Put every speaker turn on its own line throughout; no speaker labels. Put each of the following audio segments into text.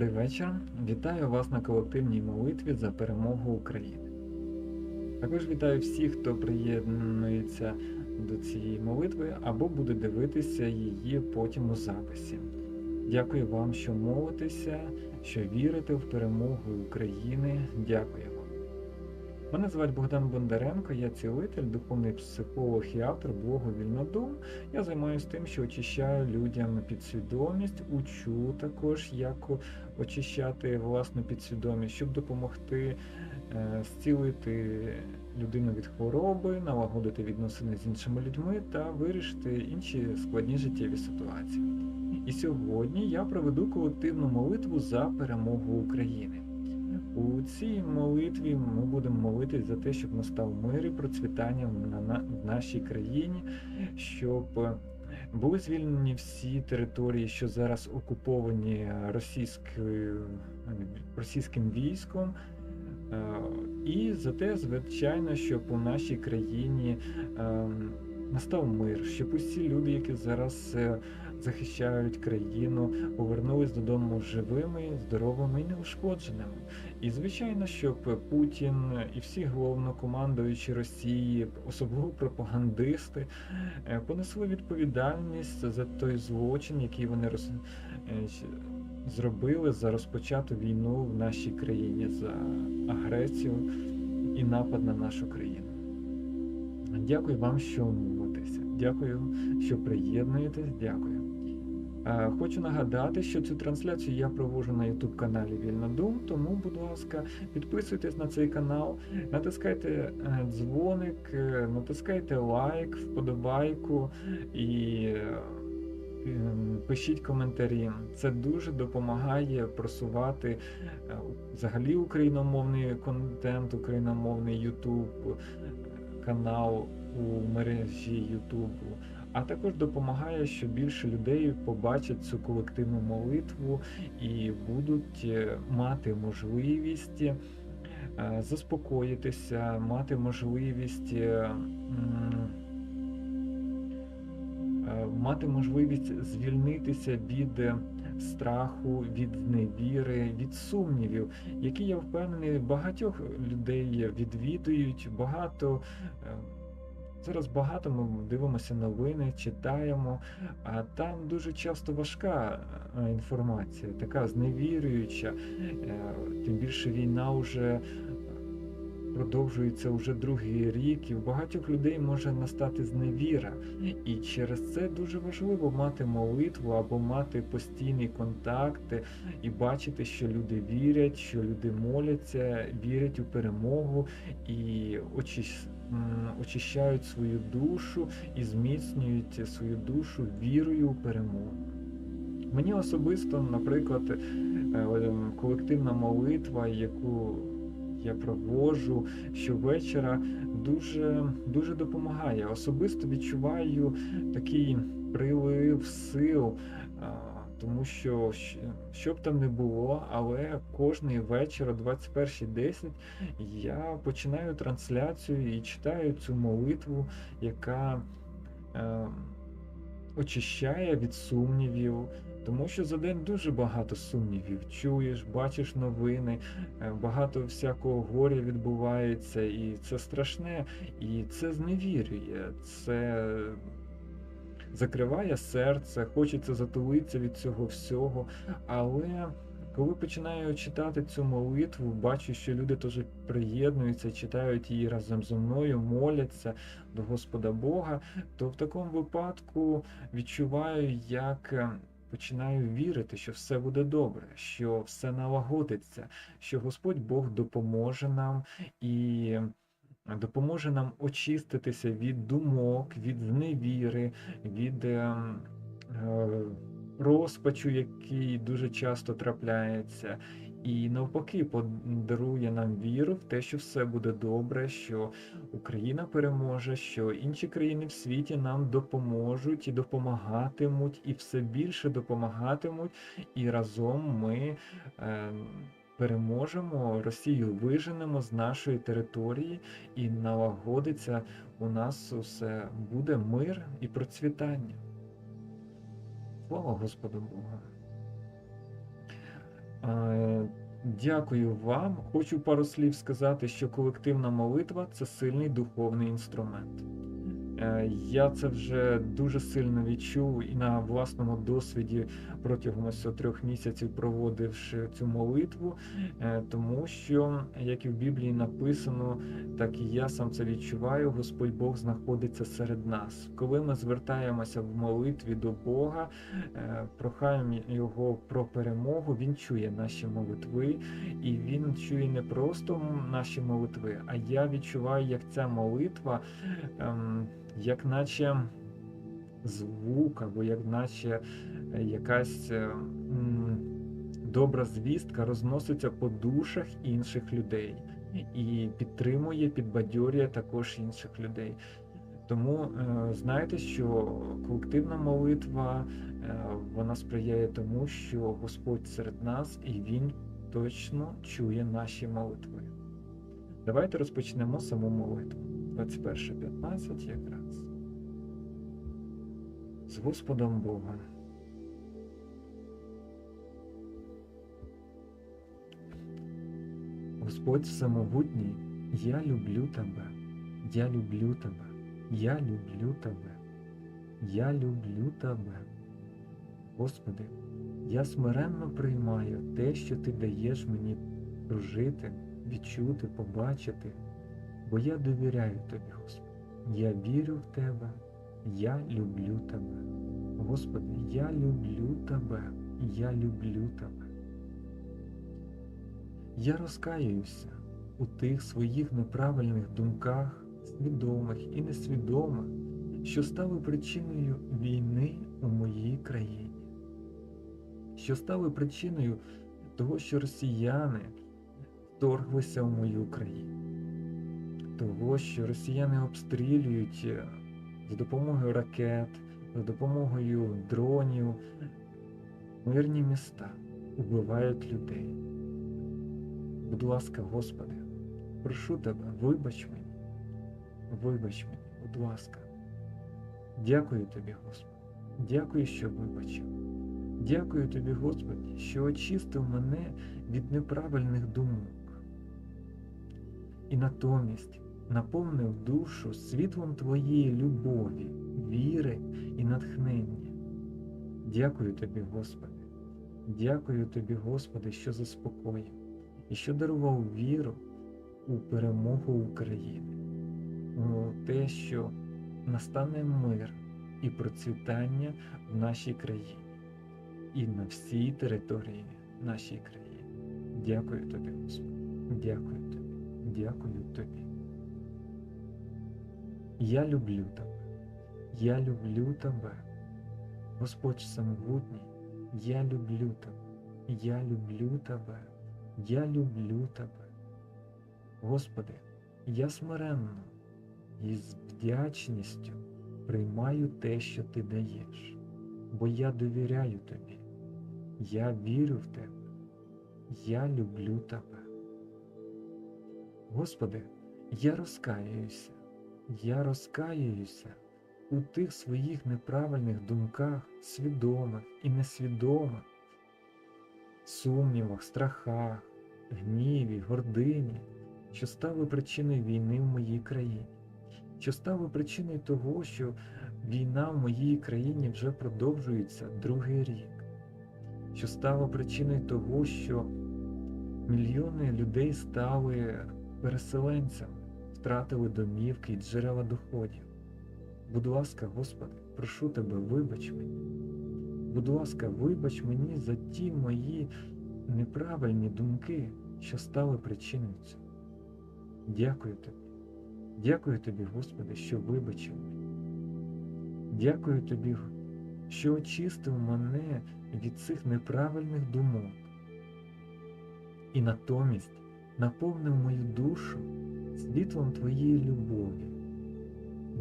Добрий вечір. Вітаю вас на колективній молитві за перемогу України. Також вітаю всіх, хто приєднується до цієї молитви або буде дивитися її потім у записі. Дякую вам, що молитеся, що вірите в перемогу України. Дякую вам. Мене звати Богдан Бондаренко, я цілитель, духовний психолог і автор блогу Вільнодум. Я займаюся тим, що очищаю людям підсвідомість, учу також, як очищати власну підсвідомість, щоб допомогти е, зцілити людину від хвороби, налагодити відносини з іншими людьми та вирішити інші складні життєві ситуації. І сьогодні я проведу колективну молитву за перемогу України. У цій молитві ми будемо молитись за те, щоб настав мир і процвітання на, нашій країні, щоб були звільнені всі території, що зараз окуповані російською, російським військом. Е, І за те, звичайно, що по нашій країні е, настав мир, щоб усі люди, які зараз е, захищають країну, повернулись додому живими, здоровими і неушкодженими. І звичайно, щоб Путін і всі головнокомандуючі Росії, особливо пропагандисти, е, понесли відповідальність за той злочин, який вони роз... е, зробили за розпочату війну в нашій країні, за агресію і напад на нашу країну. Дякую вам, що молитеся. Дякую, що приєднуєтесь. Дякую. Е, Хочу нагадати, що цю трансляцію я проводжу на YouTube каналі Вільнодум, тому, будь ласка, підписуйтесь на цей канал, натискайте е, дзвоник, е, натискайте лайк, вподобайку і пишіть коментарі. Це дуже допомагає просувати взагалі україномовний контент, україномовний YouTube канал у мережі Ютубу, а також допомагає, що більше людей побачать цю колективну молитву і будуть е, мати можливість е, заспокоїтися, мати можливість. е, Мати можливість звільнитися від страху, від невіри, від сумнівів, які я впевнений, багатьох людей відвідують, багато. е, Зараз багато ми дивимося новини, читаємо, а там дуже часто важка е, інформація, така зневірююча. Е, Тим більше війна вже продовжується вже другий рік, і в багатьох людей може настати зневіра. І через це дуже важливо мати молитву або мати постійні контакти і бачити, що люди вірять, що люди моляться, вірять у перемогу і очищають свою душу і зміцнюють свою душу вірою у перемогу. Мені особисто, наприклад, е, колективна молитва, яку я проводжу щовечора, дуже, дуже допомагає. Особисто відчуваю такий прилив сил, тому що що б там не було, але кожний вечір о 21.10 я починаю трансляцію і читаю цю молитву, яка е, очищає від сумнівів. Тому що за день дуже багато сумнівів. Чуєш, бачиш новини, е, багато всякого горя відбувається, і це страшне, і це зневірює, це закриває серце, хочеться затулитися від цього всього. Але коли починаю читати цю молитву, бачу, що люди теж приєднуються, читають її разом зі мною, моляться до Господа Бога, то в такому випадку відчуваю, як. Починаю вірити, що все буде добре, що все налагодиться, що Господь Бог допоможе нам і допоможе нам очиститися від думок, від зневіри, від е, е, розпачу, який дуже часто трапляється. І навпаки подарує нам віру в те, що все буде добре, що Україна переможе, що інші країни в світі нам допоможуть і допомагатимуть, і все більше допомагатимуть, і разом ми е, переможемо, Росію виженемо з нашої території і налагодиться у нас усе буде мир і процвітання. Слава Господу Богу! Дякую вам. Хочу пару слів сказати, що колективна молитва це сильний духовний інструмент. Е, Я це вже дуже сильно відчув і на власному досвіді протягом ось трьох місяців проводивши цю молитву, е, тому що, як і в Біблії написано, так і я сам це відчуваю, Господь Бог знаходиться серед нас. Коли ми звертаємося в молитві до Бога, е, прохаємо Його про перемогу, Він чує наші молитви, і Він чує не просто наші молитви, а я відчуваю, як ця молитва, ем, як наче звук, або як наче е, якась е, добра звістка розноситься по душах інших людей і підтримує, підбадьорює також інших людей. Тому е, знаєте, що колективна молитва вона сприяє тому, що Господь серед нас і Він точно чує наші молитви. Давайте розпочнемо саму молитву. 21.15 якраз. З Господом Богом. Господь Всемогутній, я люблю тебе, я люблю тебе, я люблю тебе, я люблю тебе. Господи, я смиренно приймаю те, що Ти даєш мені прожити, відчути, побачити, бо я довіряю Тобі, Господи. Я вірю в Тебе, я люблю Тебе. Господи, я люблю Тебе, я люблю Тебе. Я розкаюся у тих своїх неправильних думках, свідомих і несвідомих, що стали причиною війни у моїй країні, що стали причиною того, що росіяни вторглися в мою країну, того, що росіяни обстрілюють е, за допомогою ракет, за допомогою дронів, мирні міста, убивають людей. Будь ласка, Господи, прошу Тебе, вибач мені, вибач мені, будь ласка. Дякую Тобі, Господи. Дякую, що вибачив. Дякую Тобі, Господи, що очистив мене від неправильних думок. І натомість наповнив душу світлом Твоєї любові, віри і натхнення. Дякую Тобі, Господи. Дякую Тобі, Господи, що заспокоїв і що дарував віру у перемогу України, у те, що настане мир і процвітання в нашій країні і на всій території нашої країни. Дякую тобі, Господи. Дякую тобі. Дякую тобі. Я люблю тебе. Я люблю тебе. Господь Всемогутній, я люблю тебе. Я люблю тебе. Я люблю тебе. Господи, я смиренно і з вдячністю приймаю те, що Ти даєш, бо я довіряю Тобі, я вірю в Тебе, я люблю Тебе. Господи, я розкаююся, я розкаююся у тих своїх неправильних думках, свідомих і несвідомих, сумнівах, страхах, гніві, гордині, що стали причиною війни в моїй країні, що стали причиною того, що війна в моїй країні вже продовжується другий рік, що стало причиною того, що мільйони людей стали переселенцями, втратили домівки і джерела доходів. Будь ласка, Господи, прошу Тебе, вибач мені. Будь ласка, вибач мені за ті мої неправильні думки, що стали причиною цього. Дякую тобі. Дякую тобі, Господи, що вибачив мене. Дякую тобі, що очистив мене від цих неправильних думок. І натомість наповнив мою душу світлом Твоєї любові,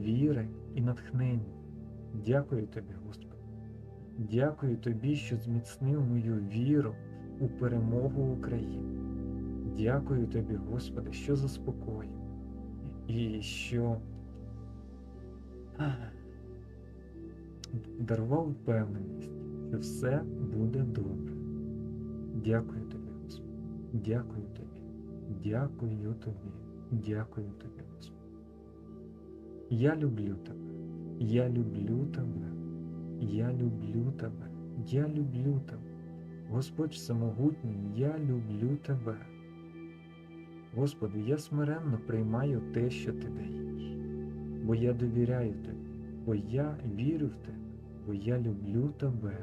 віри і натхнення. Дякую тобі, Господи. Дякую тобі, що зміцнив мою віру у перемогу України. Дякую тобі, Господи, що заспокоїв і що дарував впевненість, що все буде добре. Дякую тобі, Господи. Дякую тобі. Дякую тобі. Дякую тобі, Господи. Я люблю тебе. Я люблю тебе. Я люблю тебе. Я люблю тебе. Господь Всемогутній, я люблю тебе. Господи, я смиренно приймаю те, що ти даєш, бо я довіряю тобі, бо я вірю в тебе, бо я люблю тебе.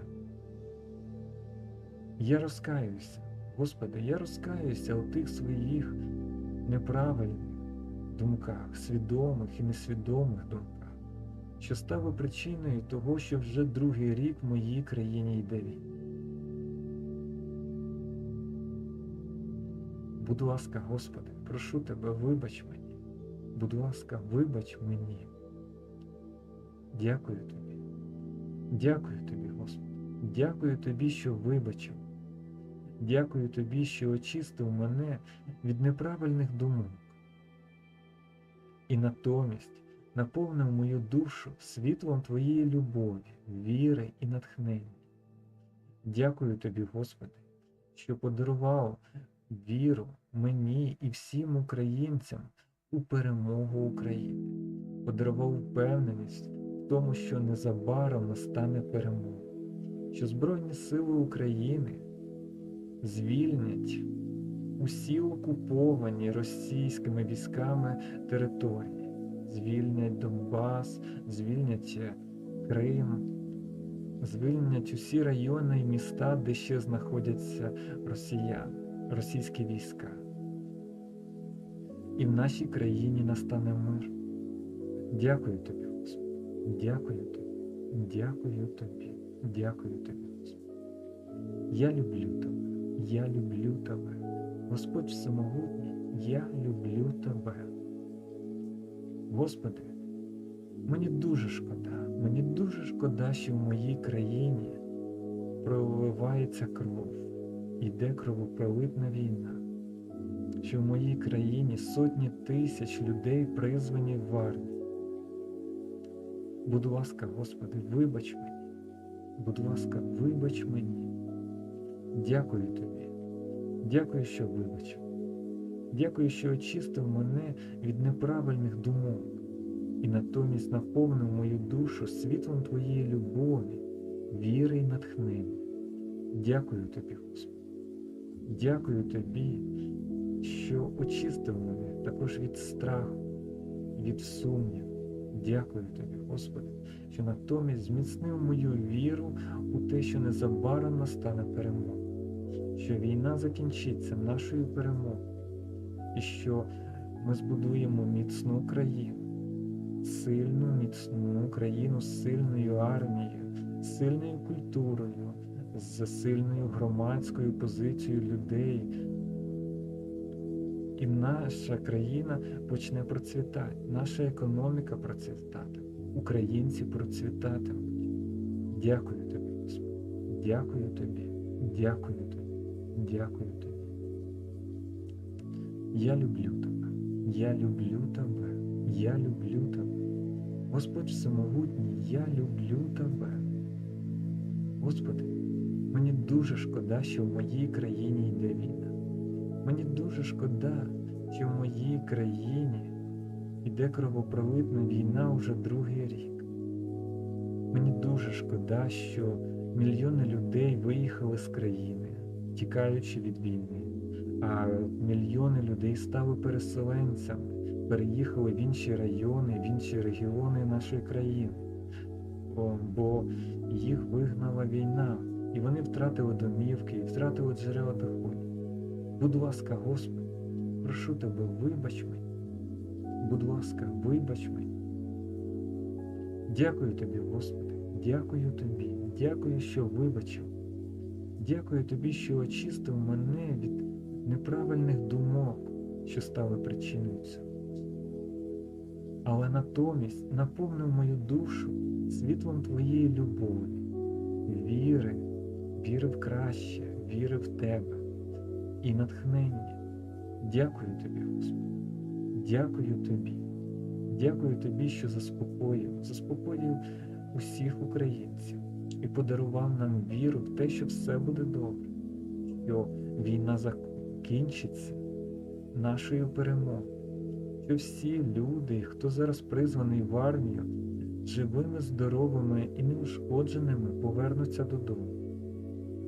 Я розкаюся, Господи, я розкаюся у тих своїх неправильних думках, свідомих і несвідомих думках, що стало причиною того, що вже другий рік в моїй країні йде війна. Будь ласка, Господи, прошу Тебе, вибач мені. Будь ласка, вибач мені. Дякую Тобі. Дякую Тобі, Господи. Дякую Тобі, що вибачив. Дякую Тобі, що очистив мене від неправильних думок. І натомість наповнив мою душу світлом Твоєї любові, віри і натхнення. Дякую Тобі, Господи, що подарував віру мені і всім українцям у перемогу України, подарував впевненість в тому, що незабаром настане перемога, що Збройні Сили України звільнять усі окуповані російськими військами території, звільнять Донбас, звільнять Крим. Звільнять усі райони і міста, де ще знаходяться росіяни російські війська. І в нашій країні настане мир. Дякую тобі, Господи. Дякую тобі. Дякую тобі. Дякую тобі, Господи. Я люблю тебе. Я люблю тебе. Господь Всемогутній, я люблю тебе. Господи, мені дуже шкода, мені дуже шкода, що в моїй країні проливається кров іде кровопролитна війна, що в моїй країні сотні тисяч людей призвані в армію. Будь ласка, Господи, вибач мені, будь ласка, вибач мені. Дякую Тобі, дякую, що вибачив. Дякую, що очистив мене від неправильних думок і натомість наповнив мою душу світлом Твоєї любові, віри і натхнення. Дякую тобі, Господи. Дякую тобі, що очистив мене також від страху, від сумніву. Дякую тобі, Господи, що натомість зміцнив мою віру у те, що незабаром настане перемога, що війна закінчиться нашою перемогою, і що ми збудуємо міцну країну, сильну, міцну країну з сильною армією, з сильною культурою з сильною громадською позицією людей. І наша країна почне процвітати, наша економіка процвітати, українці процвітатимуть. Дякую тобі, Господи. Дякую тобі, дякую тобі, дякую тобі. Я люблю тебе, я люблю тебе, я люблю тебе. Господь Всемогутній, я люблю тебе. Господи. Мені дуже шкода, що в моїй країні йде війна. Мені дуже шкода, що в моїй країні йде кровопролитна війна уже другий рік. Мені дуже шкода, що мільйони людей виїхали з країни, тікаючи від війни, а мільйони людей стали переселенцями, переїхали в інші райони, в інші регіони нашої країни, бо їх вигнала війна. І вони втратили домівки, і втратили джерела доходу. Будь ласка, Господи, прошу тебе, вибач мені. Будь ласка, вибач мені. Дякую тобі, Господи, дякую тобі, дякую, що вибачив. Дякую тобі, що очистив мене від неправильних думок, що стали причиною цього. Але натомість наповнив мою душу світлом Твоєї любові, віри віри в краще, віри в тебе і натхнення. Дякую тобі, Господи. Дякую тобі. Дякую тобі, що заспокоїв, заспокоїв усіх українців і подарував нам віру в те, що все буде добре. що війна закінчиться нашою перемогою, що всі люди, хто зараз призваний в армію, живими, здоровими і неушкодженими повернуться додому,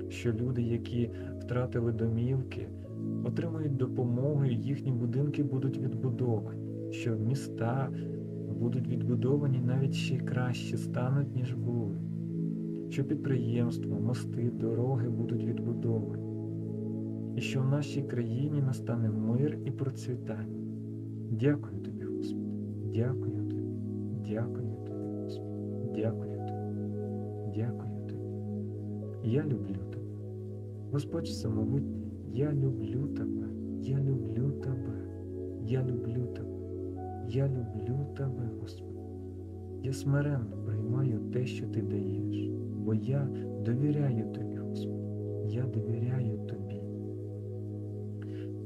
що люди, які втратили домівки, отримають допомогу, і їхні будинки будуть відбудовані, що міста будуть відбудовані навіть ще краще стануть, ніж були, що підприємства, мости, дороги будуть відбудовані, і що в нашій країні настане мир і процвітання. Дякую тобі, Господи, дякую тобі, дякую тобі, Господи, дякую тобі, дякую тобі. Я люблю тебе. Господь Всемогутній, я люблю тебе, я люблю тебе, я люблю тебе, я люблю тебе, Господи. Я смиренно приймаю те, що ти даєш, бо я довіряю тобі, Господи, я довіряю тобі.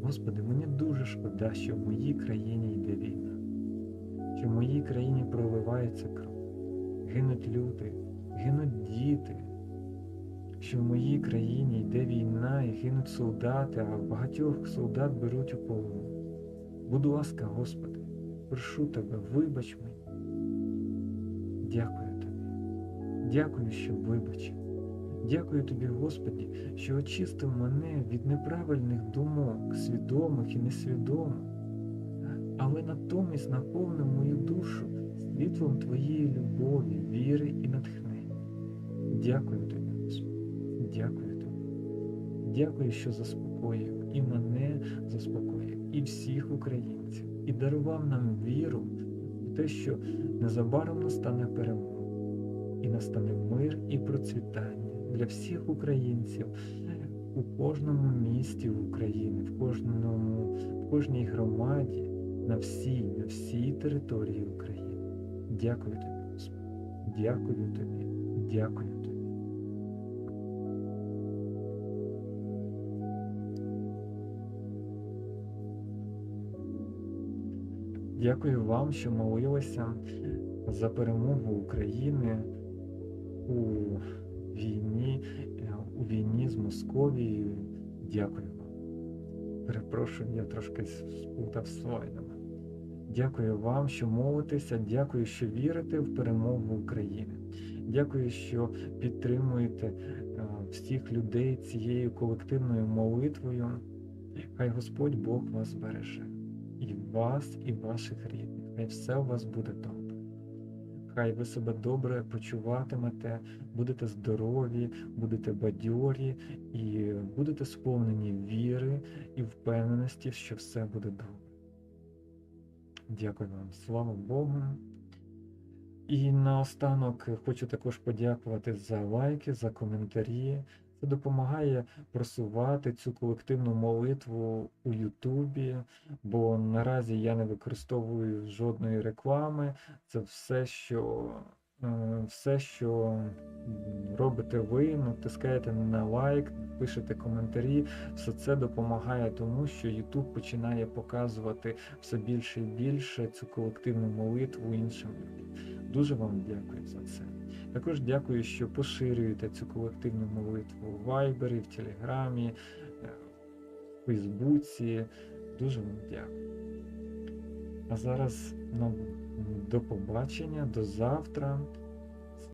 Господи, мені дуже шкода, що в моїй країні йде війна, що в моїй країні проливається кров, гинуть люди, гинуть діти, що в моїй країні йде війна і гинуть солдати, а багатьох солдат беруть у полон. Будь ласка, Господи, прошу Тебе, вибач мені. Дякую. Дякую, що вибачив. Дякую тобі, Господі, що очистив мене від неправильних думок, свідомих і несвідомих, але натомість наповнив мою душу світлом Твоєї любові, віри і натхнення. Дякую тобі, Господи, дякую тобі. Дякую, що заспокоїв і мене заспокоїв, і всіх українців, і дарував нам віру в те, що незабаром настане перемога, і настане мир і процвітання для всіх українців у кожному місті України, в кожному, в кожній громаді, на всій, на всій території України. Дякую тобі, Господи. Дякую тобі, дякую тобі. Дякую вам, що молилися за перемогу України у війні, е, у війні з Московією. Дякую вам. Перепрошую, я трошки сплутав слайдами. Дякую вам, що молитеся, дякую, що вірите в перемогу України. Дякую, що підтримуєте е, всіх людей цією колективною молитвою. Хай Господь Бог вас береже. І вас, і ваших рідних. Хай все у вас буде добре. Хай ви себе добре почуватимете, будете здорові, будете бадьорі і будете сповнені віри і впевненості, що все буде добре. Дякую вам, слава Богу. І наостанок хочу також подякувати за лайки, за коментарі. Це допомагає просувати цю колективну молитву у Ютубі, бо наразі я не використовую жодної реклами. Це все, що все, що робите ви, натискаєте на лайк, пишете коментарі, все це допомагає тому, що YouTube починає показувати все більше і більше цю колективну молитву іншим людям. Дуже вам дякую за це. Також дякую, що поширюєте цю колективну молитву в Вайбері, в Телеграмі, е, в Фейсбуці. Дуже вам дякую. А зараз ну, до побачення, до завтра.